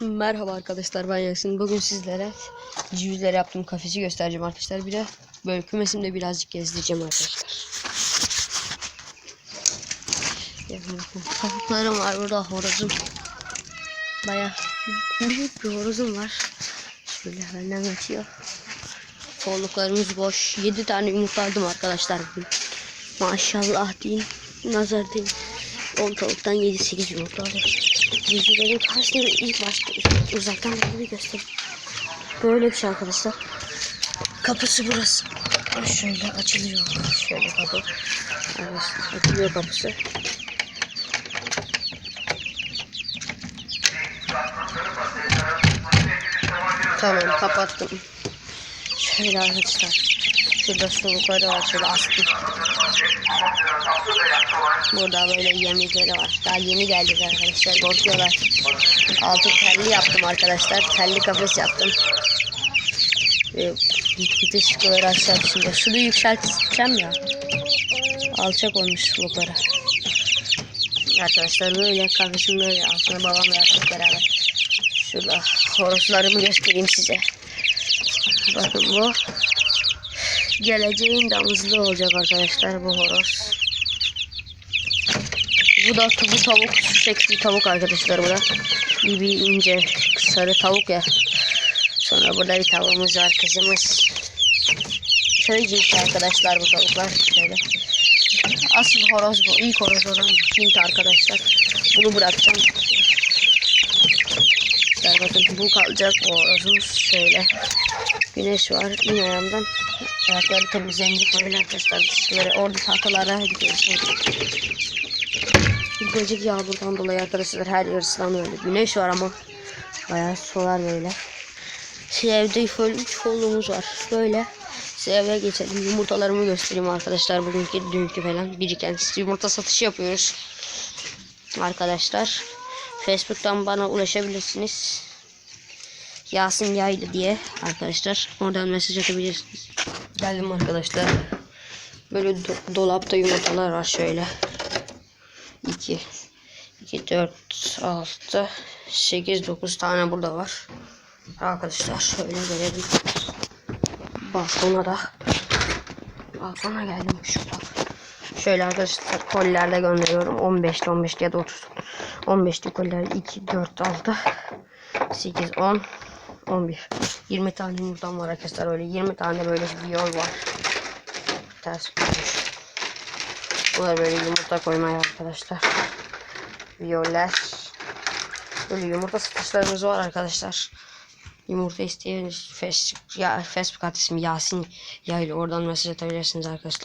Merhaba arkadaşlar ben Yasin. Bugün sizlere civizlere yaptığım kafesi göstereceğim arkadaşlar. Bir de böyle kümesimde birazcık gezdireceğim arkadaşlar. Tavuklarım var burada horozum. Baya büyük bir horozum var. Şöyle benden kaçıyor. Soğukluklarımız boş. 7 tane yumurta aldım arkadaşlar. Maşallah deyin. Nazar deyin. 10 tavuktan 7-8 yumurta aldım. Civcivlerin karşısında ilk başta uzaktan böyle göstereyim. Böyle bir şey arkadaşlar. Kapısı burası. Şöyle açılıyor. Şöyle kapı. Açılıyor kapısı. Tamam kapattım. Şöyle arkadaşlar. Şurada sulukları var. Şöyle astım. Burada böyle yemekleri var. Daha yeni geldik arkadaşlar. Korkuyorlar. Altı telli yaptım arkadaşlar. Telli kafes yaptım. Ve dışkıları aşağı şimdi. Şunu yükselteceğim ya. Alçak olmuş sulukları. Arkadaşlar böyle kafesin böyle altına babamla yaptık beraber. Şurada horozlarımı göstereyim size. Bakın bu geleceğin damızlığı olacak arkadaşlar bu horoz. Bu da bu tavuk şu şekilde tavuk arkadaşlar bu da. İyi bir ince sarı tavuk ya. Sonra burada bir tavuğumuz var kızımız. Köy arkadaşlar bu tavuklar şöyle. Asıl horoz bu. İlk horoz olan Hint arkadaşlar. Bunu bırakacağım. İşte bakın bu kalacak o horozumuz şöyle. Güneş var in ayağımdan. Ayakları temizlenecek böyle arkadaşlar. Dışları orada tahtalara gidiyoruz. Gecik yağmurdan dolayı arkadaşlar her yer ıslanıyor. Güneş var ama bayağı solar böyle. Şey, evde full kolumuz var. Böyle size eve geçelim. Yumurtalarımı göstereyim arkadaşlar. Bugünkü dünkü falan biriken yumurta satışı yapıyoruz. Arkadaşlar Facebook'tan bana ulaşabilirsiniz. Yasin Yaylı diye arkadaşlar. Oradan mesaj atabilirsiniz. Geldim arkadaşlar. Böyle do- dolapta yumurtalar var şöyle. 2 2 4 6 8 9 tane burada var. Arkadaşlar şöyle gelelim. Balkona da balkona geldim şurada. Şöyle arkadaşlar kollerde gönderiyorum. 15 15 ya da 30. 15'li koller 2 4 6 8 10 11 20 tane yumurtam var arkadaşlar öyle 20 tane böyle bir yol var. Ters koymuş. Bunlar böyle yumurta koymaya arkadaşlar. Viyoller. Böyle yumurta satışlarımız var arkadaşlar. Yumurta isteyen Facebook, ya, Facebook adresim Yasin Yaylı. Oradan mesaj atabilirsiniz arkadaşlar.